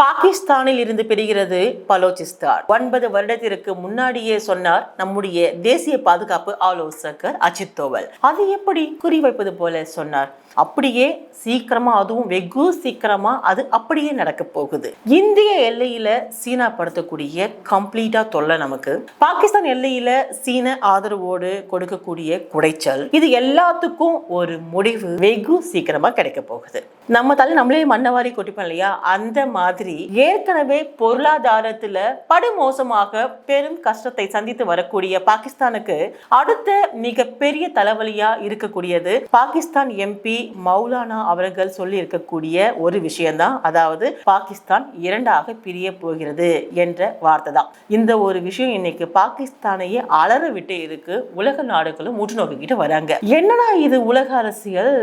பாகிஸ்தானில் இருந்து பிரிகிறது பலோச்சிஸ்தான். ஒன்பது வருடத்திற்கு முன்னாடியே சொன்னார் நம்முடைய தேசிய பாதுகாப்பு ஆலோசகர் அஜித் தோவல். அது எப்படி குறிவைப்பது போல சொன்னார்? அப்படியே சீக்கிரமா அதுவும் வெகு சீக்கிரமா அது அப்படியே நடக்க போகுது. இந்திய எல்லையில சீனா படுத்தக்கூடிய கம்ப்ளீட்டா தொல்லை நமக்கு. பாகிஸ்தான் எல்லையில சீன ஆதரவோடு கொடுக்கக்கூடிய குடைச்சல். இது எல்லாத்துக்கும் ஒரு முடிவு. வெகு சீக்கிரமா கிடைக்க போகுது. நம்ம தலை நம்மளே மண்ணவாரி கொட்டிப்போம் இல்லையா? அந்த மாதிரி ஏற்கனவே பொருளாதாரத்துல படுமோசமாக பெரும் கஷ்டத்தை சந்தித்து வரக்கூடிய பாகிஸ்தானுக்கு அடுத்த மிகப்பெரிய தலைவலியா இருக்கக்கூடியது பாகிஸ்தான் எம்பி மௌலானா அவர்கள் சொல்லி இருக்கக்கூடிய ஒரு விஷயம்தான். அதாவது பாகிஸ்தான் இரண்டாக பிரிய போகிறது என்ற வார்த்தை தான். இந்த ஒரு விஷயம் இன்னைக்கு பாகிஸ்தானையே அலற விட்டு இருக்கு. உலக நாடுகளும் உற்று நோக்கிக்கிட்டு வராங்க. என்னடா இது உலக அரசியல்?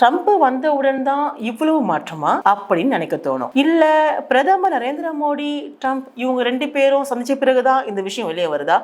ட்ரம்ப் வந்தவுடன் தான் இவ்வளவு மாற்றமா அப்படின்னு நினைக்க தோணும். இல்ல பிரதமர் நரேந்திர மோடி ட்ரம்ப் இவங்க ரெண்டு பேரும் சந்திச்ச பிறகுதான் இந்த விஷயம் வெளியே வருதா?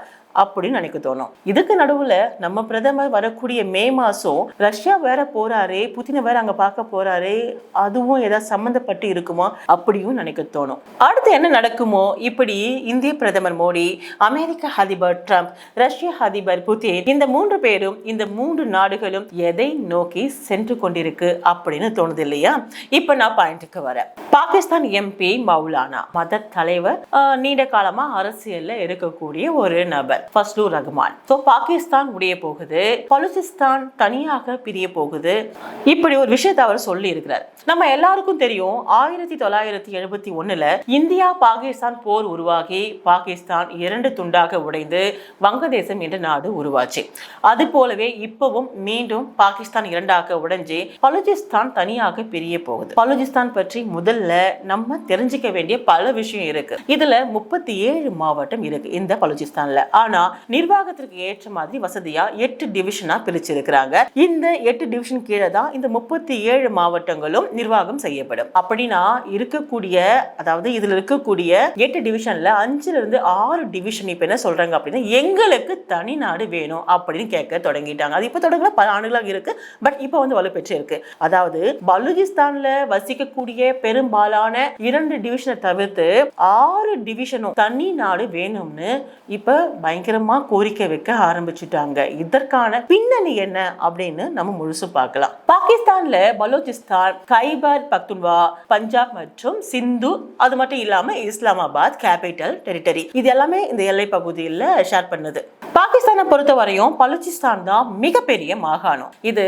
அப்படின்னு நினைக்க தோணும். இதுக்கு நடுவுல நம்ம பிரதமர் வரக்கூடிய மே மாசம் ரஷ்யா வேற போறாரே புதின வேற அங்க பார்க்க போறாரே அதுவும் ஏதாவது சம்மந்தப்பட்டு இருக்குமா அப்படியும் நினைக்க தோணும். அடுத்து என்ன நடக்குமோ இப்படி இந்திய பிரதமர் மோடி அமெரிக்க அதிபர் ட்ரம்ப் ரஷ்ய அதிபர் புதின் இந்த மூன்று பேரும் இந்த மூன்று நாடுகளும் எதை நோக்கி சென்று கொண்டிருக்கு அப்படின்னு தோணுது இல்லையா? இப்ப நான் பாயிண்ட்டுக்கு வரேன். பாகிஸ்தான் எம்பி மௌலானா மத தலைவர் நீண்ட காலமா அரசியல்ல இருக்கக்கூடிய ஒரு நபர் ஃபஸ்லூர் ரஹ்மான் ஸோ பாகிஸ்தான் முடிய போகுது பலுச்சிஸ்தான் தனியாக பிரிய போகுது. இப்படி ஒரு விஷயத்தை அவர் சொல்லி இருக்கிறார் நம்ம எல்லாருக்கும் தெரியும் ஆயிரத்தி தொள்ளாயிரத்தி எழுபத்தி ஒண்ணுல இந்தியா பாகிஸ்தான் போர் உருவாகி பாகிஸ்தான் இரண்டு துண்டாக உடைந்து வங்கதேசம் என்ற நாடு உருவாச்சு. அது போலவே இப்பவும் மீண்டும் பாகிஸ்தான் இரண்டாக உடைஞ்சு பலுஜிஸ்தான் தனியாக பிரிய போகுது. பலுஜிஸ்தான் பற்றி முதல்ல நம்ம தெரிஞ்சுக்க வேண்டிய பல விஷயம் இருக்கு. இதுல முப்பத்தி ஏழு மாவட்டம் இருக்கு இந்த பலுச்சிஸ்தான்ல. ஆனா நிர்வாகத்திற்கு ஏற்ற மாதிரி வசதியா எட்டு டிவிஷனா பிரிச்சிருக்கிறாங்க. இந்த எட்டு டிவிஷன் கீழே தான் இந்த முப்பத்தி ஏழு மாவட்டங்களும் நிர்வாகம் செய்யப்படும். அப்படின்னா இருக்கக்கூடிய அதாவது இதுல இருக்கக்கூடிய எட்டு டிவிஷன்ல அஞ்சுல இருந்து ஆறு டிவிஷன் இப்ப என்ன சொல்றாங்க அப்படின்னா எங்களுக்கு தனி நாடு வேணும் அப்படின்னு கேட்க தொடங்கிட்டாங்க. அது இப்ப தொடங்கல பல ஆண்டுகளாக இருக்கு. பட் இப்போ வந்து வலுப்பெற்று இருக்கு அதாவது பலுச்சிஸ்தான்ல வசிக்கக்கூடிய பெரும்பாலான இரண்டு டிவிஷனை தவிர்த்து ஆறு டிவிஷனும் தனி நாடு வேணும்னு இப்ப பயங்கரமா கோரிக்கை வைக்க ஆரம்பிச்சுட்டாங்க. இதற்கான பின்னணி என்ன அப்படின்னு நம்ம முழுசு பார்க்கலாம். பாகிஸ்தான்ல பலோச்சிஸ்தான் கைபர் பக்துன்வா பஞ்சாப் மற்றும் சிந்து அது மட்டும் இல்லாம இஸ்லாமாபாத் கேபிட்டல் டெரிட்டரி இது எல்லாமே இந்த எல்லை பகுதியில் ஷேர் பண்ணுது. பாகிஸ்தானை பொறுத்த வரையும் பலுச்சிஸ்தான் தான் மிகப்பெரிய மாகாணம். இது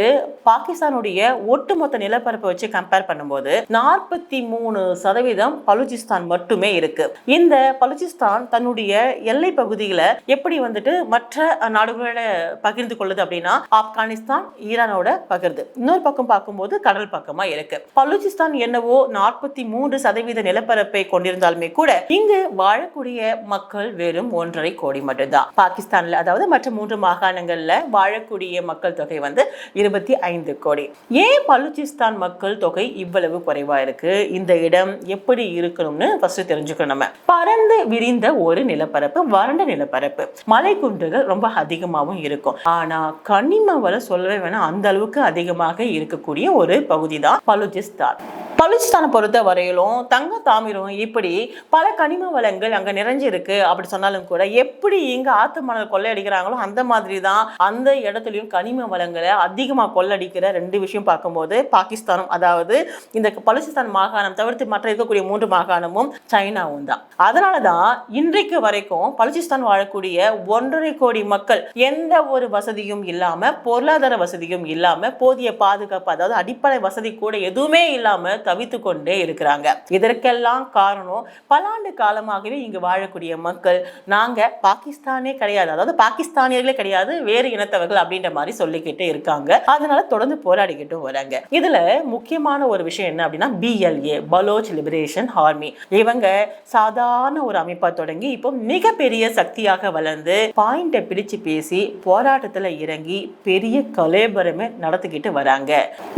பாகிஸ்தானுடைய ஒட்டுமொத்த நிலப்பரப்பை வச்சு கம்பேர் பண்ணும்போது நாற்பத்தி மூணு மூணு சதவீதம் பலுச்சிஸ்தான் மட்டுமே இருக்கு. இந்த பலுச்சிஸ்தான் தன்னுடைய எல்லை பகுதியில எப்படி வந்துட்டு மற்ற நாடுகளோட பகிர்ந்து கொள்ளுது அப்படின்னா ஆப்கானிஸ்தான் ஈரானோட பகிர்ந்து. இன்னொரு பக்கம் பார்க்கும்போது கடல் பக்கமா இருக்கு. பலுச்சிஸ்தான் என்னவோ நாற்பத்தி மூன்று சதவீத நிலப்பரப்பை கொண்டிருந்தாலுமே கூட இங்கு வாழக்கூடிய மக்கள் வெறும் ஒன்றரை கோடி மட்டும்தான். பாகிஸ்தான்ல அதாவது மற்ற மூன்று மாகாணங்கள்ல வாழக்கூடிய மக்கள் தொகை வந்து இருபத்தி ஐந்து கோடி. ஏன் பலுச்சிஸ்தான் மக்கள் தொகை இவ்வளவு குறைவா இருக்கு? இந்த இந்த இடம் எப்படி இருக்கணும்னு ஃபர்ஸ்ட் தெரிஞ்சுக்கணும் நம்ம. பறந்து விரிந்த ஒரு நிலப்பரப்பு வறண்ட நிலப்பரப்பு. மலைக்குன்றுகள் ரொம்ப அதிகமாகவும் இருக்கும். ஆனா கனிம வளம் சொல்லவே வேணாம் அந்த அளவுக்கு அதிகமாக இருக்கக்கூடிய ஒரு பகுதி தான் பலுஜிஸ்தான். பலுச்சிஸ்தானை பொறுத்த வரையிலும் தங்க தாமிரம் இப்படி பல கனிம வளங்கள் அங்க நிறைஞ்சிருக்கு அப்படி சொன்னாலும் கூட எப்படி இங்க ஆத்து மணல் கொள்ளையடிக்கிறாங்களோ அந்த மாதிரி தான் அந்த இடத்துலயும் கனிம வளங்களை அதிகமா கொள்ளடிக்கிற ரெண்டு விஷயம் பார்க்கும்போது பாகிஸ்தானும் அதாவது இந்த பலுச்சிஸ்தான் மாகாணம் தவிர்த்து மற்ற இருக்கக்கூடிய மூன்று மாகாணமும் சைனாவும் தான். அதனால தான் இன்றைக்கு வரைக்கும் பலுச்சிஸ்தான் வாழக்கூடிய ஒன்றரை கோடி மக்கள் எந்த ஒரு வசதியும் இல்லாம பொருளாதார வசதியும் இல்லாம போதிய பாதுகாப்பு அதாவது அடிப்படை வசதி கூட எதுவுமே இல்லாம தவித்து கொண்டே இருக்கிறாங்க. இதற்கெல்லாம் காரணம் பலாண்டு காலமாகவே இங்கு வாழக்கூடிய மக்கள். நாங்க பாகிஸ்தானே கிடையாது. அதாவது பாகிஸ்தானியர்களே கிடையாது வேறு இனத்தவர்கள் அப்படின்ற மாதிரி சொல்லிக்கிட்டே இருக்காங்க. அதனால தொடர்ந்து போராடிக்கிட்டும் வராங்க. இதுல முக்கியமான ஒரு விஷயம் என்ன அப்படின்னா பிஎல்ஏ பலோச் லிபரேஷன் ஆர்மி இவங்க சாதாரண ஒரு அமைப்பா தொடங்கி இப்போ மிகப்பெரிய சக்தியாக வளர்ந்து பாயிண்ட்டை பிடிச்சு பேசி போராட்டத்துல இறங்கி பெரிய கலேபரமே நடத்திக்கிட்டு வராங்க.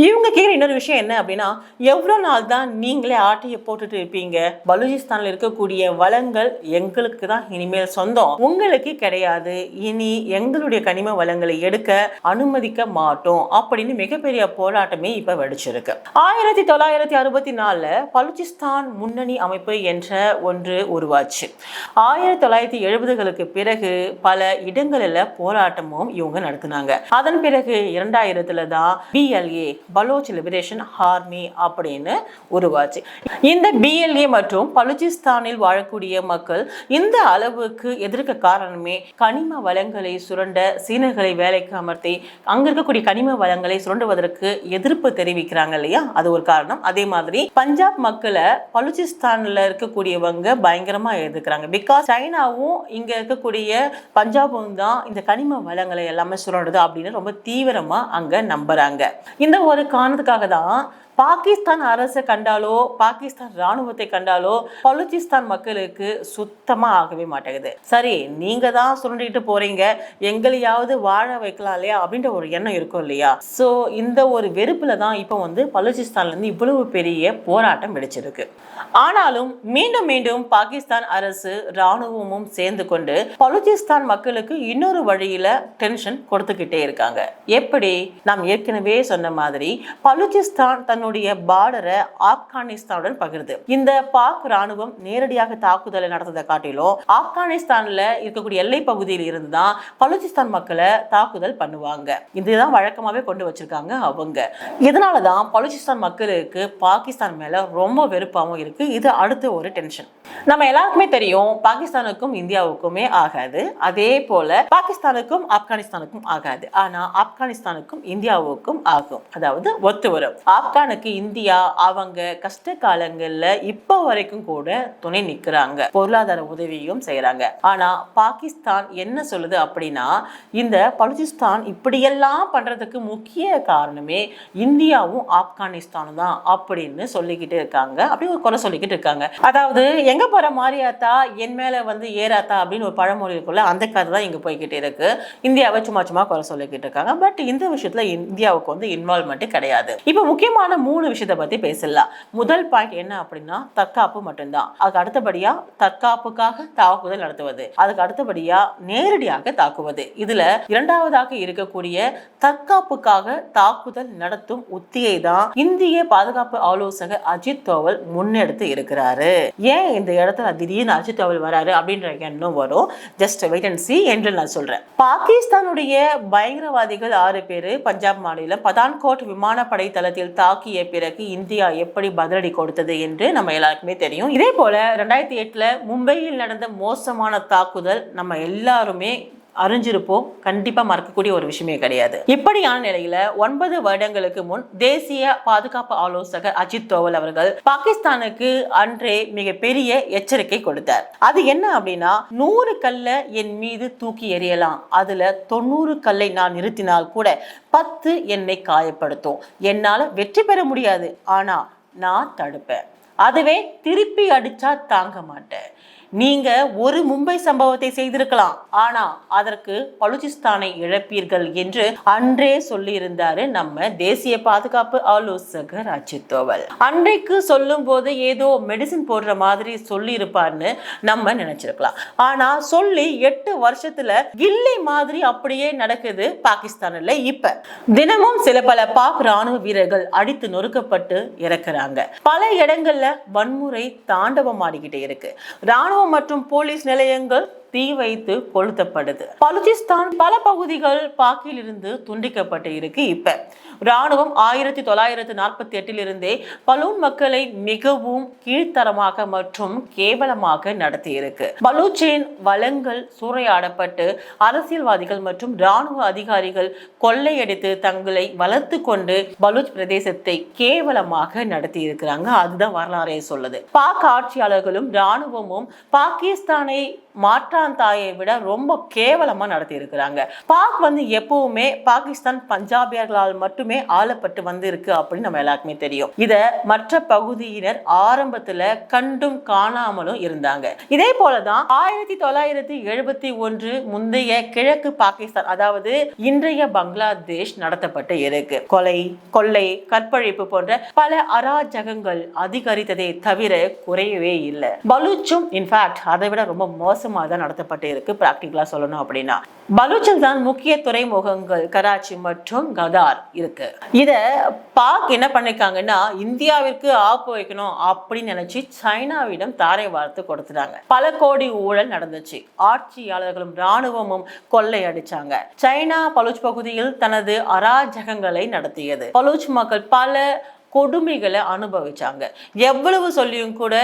இவங்க கேட்குற இன்னொரு விஷயம் என்ன அப்படின்னா எவ்வளோ எவ்வளவு நாள் தான் நீங்களே ஆட்டையை போட்டுட்டு இருப்பீங்க. பலூச்சிஸ்தானில் இருக்கக்கூடிய வளங்கள் எங்களுக்கு தான் இனிமேல் சொந்தம். உங்களுக்கு கிடையாது. இனி எங்களுடைய கனிம வளங்களை எடுக்க அனுமதிக்க மாட்டோம். அப்படின்னு மிகப்பெரிய போராட்டமே இப்ப வெடிச்சிருக்கு. ஆயிரத்தி தொள்ளாயிரத்தி அறுபத்தி நாலுல பலூச்சிஸ்தான் முன்னணி அமைப்பு என்ற ஒன்று உருவாச்சு. ஆயிரத்தி தொள்ளாயிரத்தி எழுபதுகளுக்கு பிறகு பல இடங்களில் போராட்டமும் இவங்க நடத்தினாங்க. அதன் பிறகு இரண்டாயிரத்துல தான் பிஎல்ஏ பலோச் லிபரேஷன் ஆர்மி அப்படின்னு உருவாச்சு. இந்த பிஎல்ஏ மற்றும் பலுச்சிஸ்தானில் வாழக்கூடிய மக்கள் இந்த அளவுக்கு எதிர்க்க காரணமே கனிம வளங்களை சுரண்ட சீனர்களை வேலைக்கு அமர்த்தி அங்க இருக்கக்கூடிய கனிம வளங்களை சுரண்டுவதற்கு எதிர்ப்பு தெரிவிக்கிறாங்க இல்லையா? அது ஒரு காரணம். அதே மாதிரி பஞ்சாப் மக்களை பலுச்சிஸ்தான்ல இருக்கக்கூடியவங்க பயங்கரமா எதிர்க்கிறாங்க. பிகாஸ் சைனாவும் இங்க இருக்கக்கூடிய பஞ்சாபும் தான் இந்த கனிம வளங்களை எல்லாமே சுரண்டுது அப்படின்னு ரொம்ப தீவிரமா அங்க நம்புறாங்க. இந்த ஒரு காரணத்துக்காக தான் பாகிஸ்தான் அரசை கண்டாலோ பாகிஸ்தான் ராணுவத்தை கண்டாலோ பலுச்சிஸ்தான் மக்களுக்கு சுத்தமா ஆகவே மாட்டேங்குது. சரி நீங்க தான் சுரண்டிட்டு போறீங்க. எங்களையாவது வாழ வைக்கலாம் இல்லையா? அப்படின்ற ஒரு எண்ணம் இருக்கும் இல்லையா? ஸோ இந்த ஒரு வெறுப்புல தான் இப்போ வந்து பலுச்சிஸ்தான்ல இருந்து இவ்வளவு பெரிய போராட்டம் வெடிச்சிருக்கு. ஆனாலும் மீண்டும் மீண்டும் பாகிஸ்தான் அரசு ராணுவமும் சேர்ந்து கொண்டு பலுச்சிஸ்தான் மக்களுக்கு இன்னொரு வழியில டென்ஷன் கொடுத்துக்கிட்டே இருக்காங்க. எப்படி? நாம் ஏற்கனவே சொன்ன மாதிரி பலுச்சிஸ்தான் தன்னுடைய பார்டரை ஆப்கானிஸ்தானுடன் பகிர்ந்து இந்த பாக் ராணுவம் நேரடியாக தாக்குதலை நடத்ததை காட்டிலும் ஆப்கானிஸ்தான்ல இருக்கக்கூடிய எல்லை பகுதியில் இருந்து தான் பலுச்சிஸ்தான் மக்களை தாக்குதல் பண்ணுவாங்க. இதுதான் வழக்கமாவே கொண்டு வச்சிருக்காங்க அவங்க. இதனாலதான் பலூச்சிஸ்தான் பலுச்சிஸ்தான் மக்களுக்கு பாகிஸ்தான் மேல ரொம்ப வெறுப்பாகவும் இருக்கு. இது அடுத்த ஒரு டென்ஷன் நம்ம எல்லாருக்குமே தெரியும் பாகிஸ்தானுக்கும் இந்தியாவுக்குமே ஆகாது. அதே போல பாகிஸ்தானுக்கும் ஆப்கானிஸ்தானுக்கும் ஆகாது. ஆனா ஆப்கானிஸ்தானுக்கும் இந்தியாவுக்கும் ஆகும். அதாவது ஒத்து வரும். ஆப்கானுக்கு இந்தியா அவங்க கஷ்ட காலங்கள்ல இப்போ வரைக்கும் கூட துணை நிக்கிறாங்க. பொருளாதார உதவியும் செய்யறாங்க ஆனா பாகிஸ்தான் என்ன சொல்லுது அப்படின்னா இந்த பலுச்சிஸ்தான் இப்படியெல்லாம் பண்றதுக்கு முக்கிய காரணமே இந்தியாவும் ஆப்கானிஸ்தானும் தான் அப்படின்னு சொல்லிக்கிட்டு இருக்காங்க. அப்படி ஒரு குறை சொல்லிக்கிட்டு இருக்காங்க. அதாவது எங்க போற மாரியாத்தா என் மேல வந்து ஏறாத்தா அப்படின்னு ஒரு பழமொழி இருக்குல்ல அந்த கதை தான் இங்க போய்கிட்டு இருக்கு. இந்தியாவை சும்மா சும்மா குறை சொல்லிக்கிட்டு இருக்காங்க. பட் இந்த விஷயத்துல இந்தியாவுக்கு வந்து இன்வால்மெண்ட் கிடையாது. இப்போ முக்கியமான மூணு விஷயத்தை பத்தி பேசலாம் முதல் பாயிண்ட் என்ன அப்படின்னா தற்காப்பு மட்டும்தான். அதுக்கு அடுத்தபடியா தற்காப்புக்காக தாக்குதல் நடத்துவது. அதுக்கு அடுத்தபடியா நேரடியாக தாக்குவது. இதுல இரண்டாவதாக இருக்கக்கூடிய தற்காப்புக்காக தாக்குதல் நடத்தும் உத்தியை தான் இந்திய பாதுகாப்பு ஆலோசகர் அஜித் தோவல் முன்னெடுத்து இருக்கிறாரு. ஏன் இந்த இடத்துல திடீர்னு அஜித் தோவல் வராரு அப்படின்ற எண்ணம் வரும்? ஜஸ்ட் வெயிட் அண்ட் சி என்று நான் சொல்றேன். பாகிஸ்தானுடைய பயங்கரவாதிகள் ஆறு பேர் பஞ்சாப் மாநிலம் பதான்கோட் விமானப்படை தளத்தில் தாக்கி தாக்கிய பிறகு இந்தியா எப்படி பதிலடி கொடுத்தது என்று நம்ம எல்லாருக்குமே தெரியும். இதே போல ரெண்டாயிரத்தி எட்டுல மும்பையில் நடந்த மோசமான தாக்குதல் நம்ம எல்லாருமே அறிஞ்சிருப்போம். கண்டிப்பா மறக்கக்கூடிய ஒரு விஷயமே கிடையாது. இப்படியான நிலையில ஒன்பது வருடங்களுக்கு முன் தேசிய பாதுகாப்பு ஆலோசகர் அஜித் தோவல் அவர்கள் பாகிஸ்தானுக்கு அன்றே மிகப்பெரிய எச்சரிக்கை கொடுத்தார். அது என்ன அப்படின்னா நூறு கல்லை என் மீது தூக்கி எறியலாம். அதுல தொண்ணூறு கல்லை நான் நிறுத்தினால் கூட பத்து என்னை காயப்படுத்தும். என்னால வெற்றி பெற முடியாது. ஆனா நான் தடுப்பேன். அதுவே திருப்பி அடிச்சா தாங்க மாட்டேன். நீங்க ஒரு மும்பை சம்பவத்தை செய்திருக்கலாம். ஆனா அதற்கு பலுச்சிஸ்தானை இழப்பீர்கள் என்று அன்றே சொல்லியிருந்தாரு நம்ம தேசிய பாதுகாப்பு ஆலோசகர் அஜித் தோவல். அன்றைக்கு சொல்லும் போது ஏதோ மெடிசின் போடுற மாதிரி சொல்லி இருப்பார்னு நம்ம நினைச்சிருக்கலாம். ஆனா சொல்லி எட்டு வருஷத்துல கில்லி மாதிரி அப்படியே நடக்குது பாகிஸ்தான்ல இப்ப. தினமும் சில பல பாக் ராணுவ வீரர்கள் அடித்து நொறுக்கப்பட்டு இறக்குறாங்க. பல இடங்கள்ல வன்முறை தாண்டவம் ஆடிக்கிட்டே இருக்கு. ராணுவ மற்றும் போலீஸ் நிலையங்கள் தீ வைத்து கொளுத்தப்படுது. பலுச்சிஸ்தான் பல பகுதிகள் பாக்கிலிருந்து துண்டிக்கப்பட்டு இருக்கு இப்ப. ராணுவம் ஆயிரத்தி தொள்ளாயிரத்து நாற்பத்தி எட்டிலிருந்தே பலூன் மக்களை மிகவும் கீழ்த்தரமாக மற்றும் கேவலமாக நடத்தியிருக்கு. பலூச்சின் வளங்கள் சூறையாடப்பட்டு அரசியல்வாதிகள் மற்றும் ராணுவ அதிகாரிகள் கொள்ளையடித்து தங்களை வளர்த்து கொண்டு பலூச் பிரதேசத்தை கேவலமாக நடத்தி இருக்கிறாங்க அதுதான் வரலாறே சொல்லுது. பாக் ஆட்சியாளர்களும் ராணுவமும் பாகிஸ்தானை மாற்றான் தாயை விட ரொம்ப கேவலமா நடத்தி இருக்கிறாங்க பாக் வந்து எப்பவுமே பாகிஸ்தான் பஞ்சாபியர்களால் மட்டும் மட்டுமே ஆளப்பட்டு வந்திருக்கு அப்படின்னு நம்ம எல்லாருக்குமே தெரியும். இத மற்ற பகுதியினர் ஆரம்பத்துல கண்டும் காணாமலும் இருந்தாங்க. இதே போலதான் ஆயிரத்தி தொள்ளாயிரத்தி எழுபத்தி ஒன்று முந்தைய கிழக்கு பாகிஸ்தான் அதாவது இன்றைய பங்களாதேஷ் நடத்தப்பட்டு இருக்கு. கொலை கொள்ளை கற்பழிப்பு போன்ற பல அராஜகங்கள் அதிகரித்ததை தவிர குறையவே இல்லை. பலூச்சும் இன்ஃபேக்ட் அதை விட ரொம்ப மோசமாக தான் நடத்தப்பட்டு இருக்கு பிராக்டிகலா சொல்லணும் அப்படின்னா. பலூச்சில் தான் முக்கிய துறைமுகங்கள் கராச்சி மற்றும் கதார் இருக்கு. இதை பாக் என்ன பண்ணிருக்காங்கன்னா இந்தியாவிற்கு ஆப்பு வைக்கணும் அப்படின்னு நினைச்சு சைனாவிடம் தாரை வார்த்தை கொடுத்துட்டாங்க. பல கோடி ஊழல் நடந்துச்சு. ஆட்சியாளர்களும் ராணுவமும் கொள்ளை அடிச்சாங்க. சைனா பலூச் பகுதியில் தனது அராஜகங்களை நடத்தியது. பலூச் மக்கள் பல கொடுமைகளை அனுபவிச்சாங்க. எவ்வளவு சொல்லியும் கூட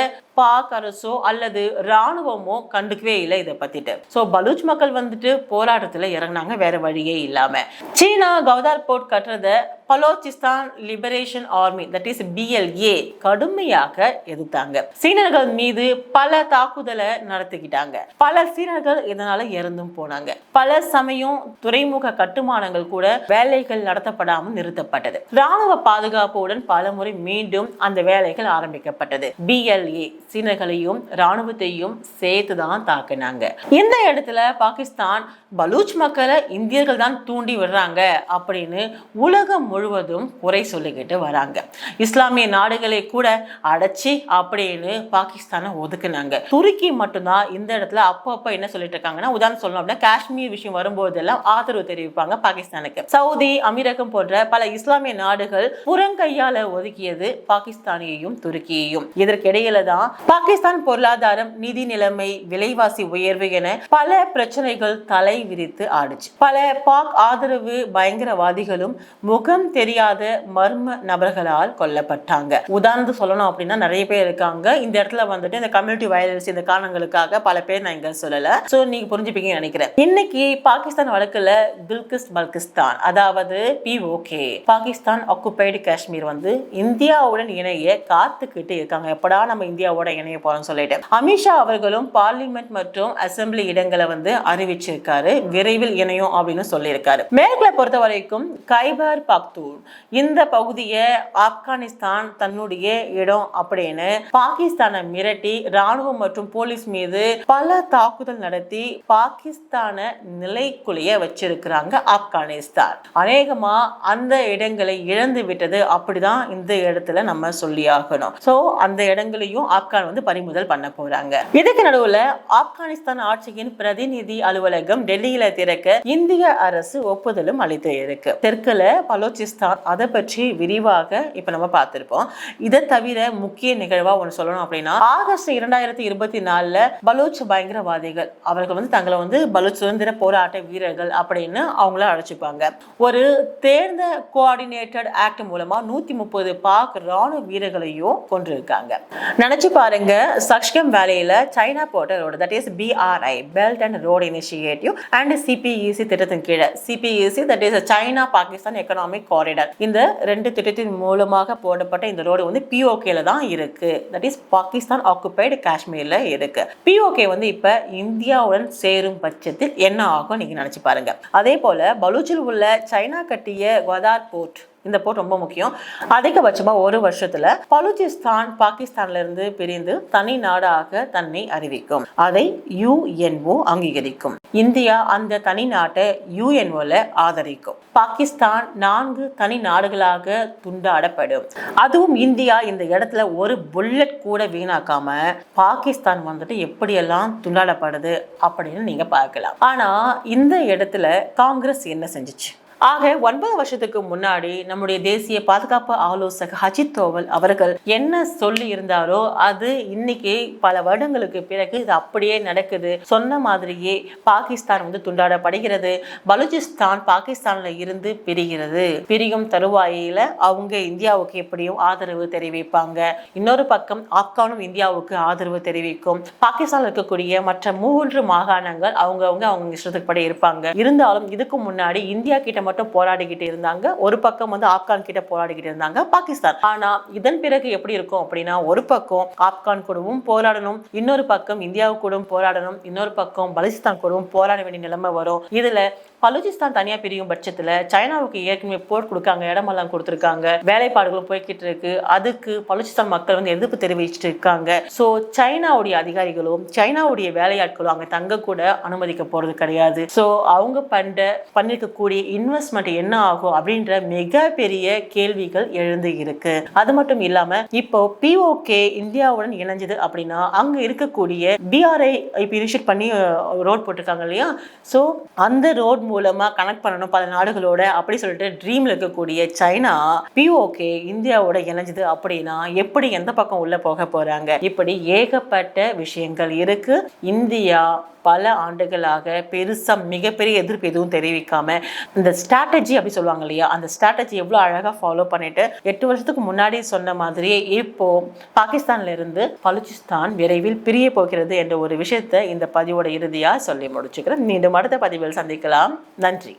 பாக் அரசோ அல்லது ராணுவமோ கண்டுக்கவே இல்லை இதை பத்திட்டு. ஸோ பலூச் மக்கள் வந்துட்டு போராட்டத்தில் இறங்குனாங்க வேற வழியே இல்லாம. China Gwadar port கட்டுறத Balochistan liberation army that is BLA கடுமையாக எதிர்த்தாங்க. சீனர்கள் மீது பல தாக்குதலை நடத்திக்கிட்டாங்க. பல சீனர்கள் இதனால இறந்தும் போனாங்க. பல சமயம் துறைமுக கட்டுமானங்கள் கூட வேலைகள் நடத்தப்படாமல் நிறுத்தப்பட்டது. ராணுவ பாதுகாப்புடன் பலமுறை மீண்டும் அந்த வேலைகள் ஆரம்பிக்கப்பட்டது. பிஎல்ஏ சீனர்களையும் ராணுவத்தையும் சேர்த்து தான் தாக்குனாங்க. இந்த இடத்துல பாகிஸ்தான் பலூச் மக்களை இந்தியர்கள் தான் தூண்டி விடுறாங்க அப்படின்னு உலகம் முழுவதும் குறை சொல்லிக்கிட்டு வராங்க. இஸ்லாமிய நாடுகளை கூட அடைச்சி அப்படின்னு பாகிஸ்தானை ஒதுக்குனாங்க. துருக்கி மட்டும்தான் இந்த இடத்துல அப்பப்போ என்ன சொல்லிட்டு இருக்காங்கன்னா உதாரணம் சொல்லணும் அப்படின்னா காஷ்மீர் விஷயம் வரும்போதெல்லாம் ஆதரவு தெரிவிப்பாங்க பாகிஸ்தானுக்கு. சவுதி அமீரகம் போன்ற பல இஸ்லாமிய நாடுகள் புறங்கையால ஒதுக்கியது பாகிஸ்தானையும் துருக்கியையும். இதற்கிடையில தான் பாகிஸ்தான் பொருளாதாரம் நிதி நிலைமை விலைவாசி உயர்வு என பல பிரச்சனைகள் தலை விரித்து ஆடுச்சு. பல பாக் ஆதரவு பயங்கரவாதிகளும் முகம் தெரியாத மர்ம நபர்களால் கொல்லப்பட்டாங்க. உதாரணத்துக்கு சொல்லணும் அப்படின்னா நிறைய பேர் இருக்காங்க. இந்த இடத்துல வந்துட்டு இந்த கம்யூனிட்டி வயலன்ஸ் இந்த காரணங்களுக்காக பல பேர் நான் இங்க சொல்லல. சோ நீங்க புரிஞ்சுப்பீங்கன்னு நினைக்கிறேன். இன்னைக்கு பாகிஸ்தான் வழக்குல பில்கிஸ் பல்கிஸ்தான் அதாவது பிஓகே பாகிஸ்தான் ஆக்குபைடு காஷ்மீர் வந்து இந்தியாவுடன் இணைய காத்துக்கிட்டு இருக்காங்க. எப்படா நம்ம இந்தியாவோட இணைய போறோம்னு சொல்லிட்டு. அமித்ஷா அவர்களும் பார்லிமெண்ட் மற்றும் அசெம்பிளி இடங்களை வந்து அறிவிச்சிருக்காரு. விரைவில் இணையும் அப்படின்னு சொல்லியிருக்காரு. மேற்குல பொறுத்த வரைக்கும் கைபர் பக்தூன் இந்த பகுதியை ஆப்கானிஸ்தான் தன்னுடைய இடம் அப்படின்னு பாகிஸ்தானை மிரட்டி ராணுவம் மற்றும் போலீஸ் மீது பல தாக்குதல் நடத்தி பாகிஸ்தானை நிலைக்குலைய வச்சிருக்கிறாங்க ஆப்கானிஸ்தான். அநேகமா அந்த இடங்களை இழந்து விட்டது அப்படிதான் இந்த இடத்துல நம்ம சொல்லி ஆகணும் சோ அந்த இடங்களையும் ஆப்கான் வந்து பறிமுதல் பண்ண போறாங்க. இதுக்கு நடுவில் ஆப்கானிஸ்தான் ஆட்சியின் பிரதிநிதி அலுவலகம் டெல்லியில திறக்க இந்திய அரசு ஒப்புதலும் அளித்து இருக்கு. தெற்குல பலோச்சி பலோச்சிஸ்தான் அதை பற்றி விரிவாக இப்ப நம்ம பார்த்திருப்போம். இதை தவிர முக்கிய நிகழ்வா ஒன்று சொல்லணும் அப்படின்னா ஆகஸ்ட் இரண்டாயிரத்தி இருபத்தி நாலுல பலூச் பயங்கரவாதிகள் அவர்கள் வந்து தங்களை வந்து பலூச் சுதந்திர போராட்ட வீரர்கள் அப்படின்னு அவங்கள அழைச்சிப்பாங்க. ஒரு தேர்ந்த கோஆர்டினேட்டட் ஆக்ட் மூலமா நூத்தி முப்பது பாக் ராணுவ வீரர்களையும் கொண்டிருக்காங்க நினைச்சு பாருங்க சக்ஷ்கம் வேலையில சைனா போட்ட road that is BRI belt and road initiative and CPEC திட்டத்தின் கீழே. CPEC that is China Pakistan economic corridor இந்த ரெண்டு திட்டத்தின் மூலமாக போடப்பட்ட இந்த ரோடு வந்து பிஓகேல தான் இருக்கு. தட் இஸ் பாகிஸ்தான் ஆக்குபைடு காஷ்மீர்ல இருக்கு. பிஓகே வந்து இப்ப இந்தியாவுடன் சேரும் பட்சத்தில் என்ன ஆகும் நீங்க நினைச்சு பாருங்க. அதே போல பலூச்சில் உள்ள சைனா கட்டிய குவாதார் போர்ட் இந்த போர் ரொம்ப முக்கியம். அதிகபட்சமாக ஒரு வருஷத்தில் பலூச்சிஸ்தான் பாகிஸ்தான்லேருந்து பிரிந்து தனி நாடாக தன்னை அறிவிக்கும். அதை யுஎன்ஓ அங்கீகரிக்கும். இந்தியா அந்த தனி நாட்டை யுஎன்ஓல ஆதரிக்கும். பாகிஸ்தான் நான்கு தனி நாடுகளாக துண்டாடப்படும். அதுவும் இந்தியா இந்த இடத்துல ஒரு புல்லட் கூட வீணாக்காம பாகிஸ்தான் வந்துட்டு எப்படியெல்லாம் துண்டாடப்படுது அப்படின்னு நீங்க பார்க்கலாம். ஆனா இந்த இடத்துல காங்கிரஸ் என்ன செஞ்சிச்சு? ஆக ஒன்பது வருஷத்துக்கு முன்னாடி நம்முடைய தேசிய பாதுகாப்பு ஆலோசகர் அஜித் தோவல் அவர்கள் என்ன சொல்லி இருந்தாரோ அது இன்னைக்கு பல வருடங்களுக்கு பிறகு இது அப்படியே நடக்குது. சொன்ன மாதிரியே பாகிஸ்தான் வந்து துண்டாடப்படுகிறது. பலுச்சிஸ்தான் பாகிஸ்தான்ல இருந்து பிரிகிறது. பிரியும் தருவாயில அவங்க இந்தியாவுக்கு எப்படியும் ஆதரவு தெரிவிப்பாங்க. இன்னொரு பக்கம் ஆப்கானும் இந்தியாவுக்கு ஆதரவு தெரிவிக்கும். பாகிஸ்தான்ல இருக்கக்கூடிய மற்ற மூன்று மாகாணங்கள் அவங்கவங்க அவங்க இஷ்டத்துக்கு படி இருப்பாங்க. இருந்தாலும் இதுக்கு முன்னாடி இந்தியா கிட்ட மட்டும் மட்டும் போராடிக்கிட்டு இருந்தாங்க. ஒரு பக்கம் வந்து ஆப்கான் கிட்ட போராடிக்கிட்டு இருந்தாங்க பாகிஸ்தான். ஆனா இதன் பிறகு எப்படி இருக்கும் அப்படின்னா ஒரு பக்கம் ஆப்கான் கூடவும் போராடணும் இன்னொரு பக்கம் இந்தியாவு கூடவும் போராடணும் இன்னொரு பக்கம் பலுச்சிஸ்தான் கூடவும் போராட வேண்டிய நிலைமை வரும். இதுல பலூச்சிஸ்தான் தனியா பிரியும் பட்சத்துல சைனாவுக்கு ஏற்கனவே போர் கொடுக்காங்க இடமெல்லாம் கொடுத்துருக்காங்க வேலைப்பாடுகளும் போய்கிட்டு இருக்கு. அதுக்கு பலூச்சிஸ்தான் மக்கள் வந்து எதிர்ப்பு தெரிவிச்சிட்டு இருக்காங்க. ஸோ சைனாவுடைய அதிகாரிகளும் சைனாவுடைய வேலையாட்களும் அங்க தங்க கூட அனுமதிக்க போறது கிடையாது. ஸோ அவங்க பண்ற பண்ணிருக்கக்கூடிய இன்வெஸ்ட்மெண்ட் என்ன ஆகும் அப்படின்ற மிகப்பெரிய கேள்விகள் எழுந்து இருக்கு. அது மட்டும் இல்லாம இப்போ பிஓகே இந்தியாவுடன் இணைஞ்சது அப்படின்னா அங்க இருக்கக்கூடிய பிஆர்ஐ இப்போ இனிஷியேட் பண்ணி ரோட் போட்டிருக்காங்க இல்லையா? ஸோ அந்த ரோட் மூலமா கனெக்ட் பண்ணணும் பல நாடுகளோட அப்படி சொல்லிட்டு ட்ரீம்ல இருக்கக்கூடிய சைனா பிஓகே இந்தியாவோட இணைஞ்சது அப்படின்னா எப்படி எந்த பக்கம் உள்ள போக போறாங்க? இப்படி ஏகப்பட்ட விஷயங்கள் இருக்கு. இந்தியா பல ஆண்டுகளாக பெருசாக மிகப்பெரிய எதிர்ப்பு எதுவும் தெரிவிக்காம இந்த ஸ்ட்ராட்டஜி அப்படி சொல்லுவாங்க இல்லையா? அந்த ஸ்ட்ராட்டஜி எவ்வளோ அழகாக ஃபாலோ பண்ணிட்டு எட்டு வருஷத்துக்கு முன்னாடி சொன்ன மாதிரியே இப்போ பாகிஸ்தான்ல இருந்து பலுச்சிஸ்தான் விரைவில் பிரிய போகிறது என்ற ஒரு விஷயத்தை இந்த பதிவோட இறுதியாக சொல்லி முடிச்சுக்கிறேன். மீண்டும் அடுத்த பதிவில் சந்திக்கலாம். நன்றி.